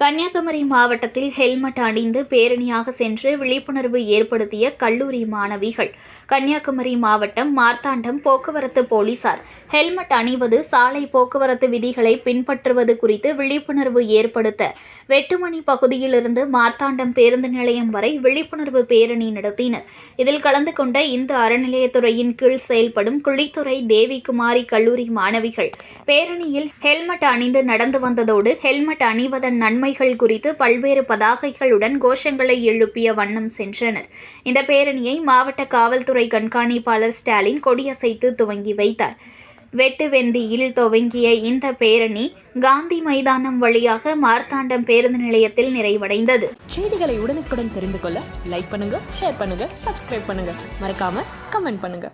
கன்னியாகுமரி மாவட்டத்தில் ஹெல்மெட் அணிந்து பேரணியாக சென்று விழிப்புணர்வு ஏற்படுத்திய கல்லூரி மாணவிகள். கன்னியாகுமரி மாவட்டம் மார்த்தாண்டம் போக்குவரத்து போலீசார் ஹெல்மெட் அணிவது சாலை போக்குவரத்து விதிகளை பின்பற்றுவது குறித்து விழிப்புணர்வு ஏற்படுத்த வெட்டுமணி பகுதியிலிருந்து மார்த்தாண்டம் பேருந்து நிலையம் வரை விழிப்புணர்வு பேரணி நடத்தினர். இதில் கலந்து கொண்ட இந்து அறநிலையத்துறையின் கீழ் செயல்படும் குளித்துறை தேவிகுமாரி கல்லூரி மாணவிகள் பேரணியில் ஹெல்மெட் அணிந்து நடந்து வந்ததோடு ஹெல்மெட் அணிவதன் நன்மை நன்மைகள் குறித்து பல்வேறு பதாகைகளுடன் கோஷங்களை எழுப்பிய வண்ணம் சென்றனர். இந்த பேரணியை மாவட்ட காவல்துறை கண்காணிப்பாளர் ஸ்டாலின் கொடியசைத்து துவங்கி வைத்தார். வெட்டுவெந்தியில் துவங்கிய இந்த பேரணி காந்தி மைதானம் வழியாக மார்த்தாண்டம் பேருந்து நிலையத்தில் நிறைவடைந்தது. செய்திகளை உடனுக்குடன் தெரிந்து கொள்ள லைக் பண்ணுங்க ஷேர் பண்ணுங்க சப்ஸ்கிரைப் பண்ணுங்க. மறக்காம கமெண்ட் பண்ணுங்க.